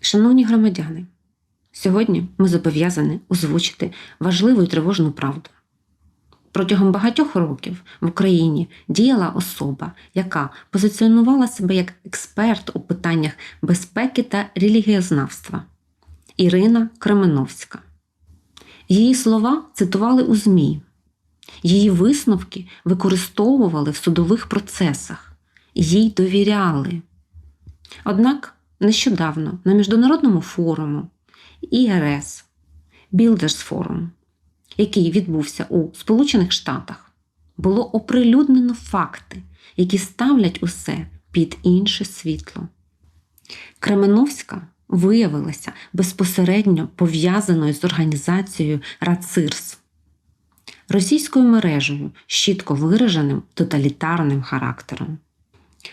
Шановні громадяни, сьогодні ми зобов'язані озвучити важливу і тривожну правду. Протягом багатьох років в Україні діяла особа, яка позиціонувала себе як експерт у питаннях безпеки та релігієзнавства Ірина Кременовська. Її слова цитували у ЗМІ, її висновки використовували в судових процесах, їй довіряли. Однак нещодавно на міжнародному форуму ІРС Builders Forum, який відбувся у Сполучених Штатах, було оприлюднено факти, які ставлять усе під інше світло. Кременовська виявилася безпосередньо пов'язаною з організацією РАЦИРС, російською мережею з чітко вираженим тоталітарним характером.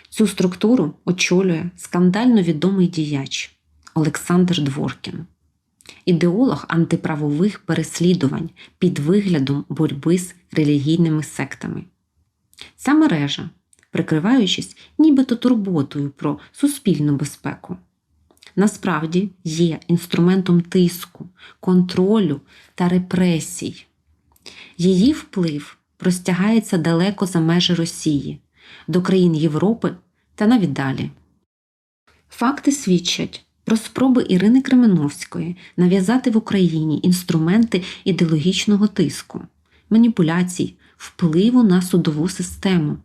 Цю структуру очолює скандально відомий діяч Олександр Дворкін, ідеолог антиправових переслідувань під виглядом боротьби з релігійними сектами. Ця мережа, прикриваючись нібито турботою про суспільну безпеку, насправді є інструментом тиску, контролю та репресій. Її вплив простягається далеко за межі Росії, до країн Європи та навіть далі. Факти свідчать про спроби Ірини Кременовської нав'язати в Україні інструменти ідеологічного тиску, маніпуляцій, впливу на судову систему.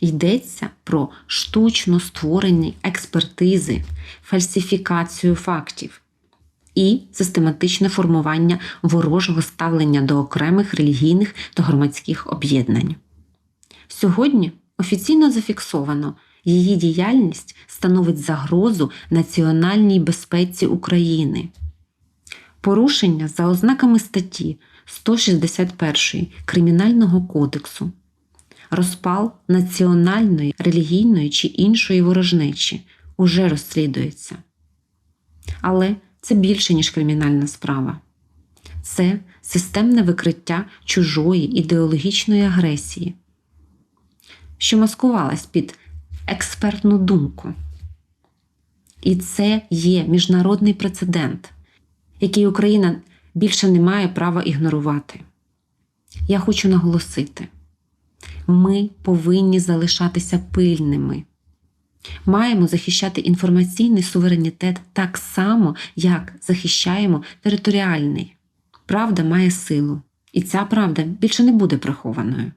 Йдеться про штучно створені експертизи, фальсифікацію фактів і систематичне формування ворожого ставлення до окремих релігійних та громадських об'єднань. Сьогодні офіційно зафіксовано, її діяльність становить загрозу національній безпеці України. Порушення за ознаками статті 161 Кримінального кодексу, розпал національної, релігійної чи іншої ворожнечі уже розслідується. Але це більше, ніж кримінальна справа. Це системне викриття чужої ідеологічної агресії, що маскувалась під експертну думку. І це є міжнародний прецедент, який Україна більше не має права ігнорувати. Я хочу наголосити: ми повинні залишатися пильними. Маємо захищати інформаційний суверенітет так само, як захищаємо територіальний. Правда має силу, і ця правда більше не буде прихованою.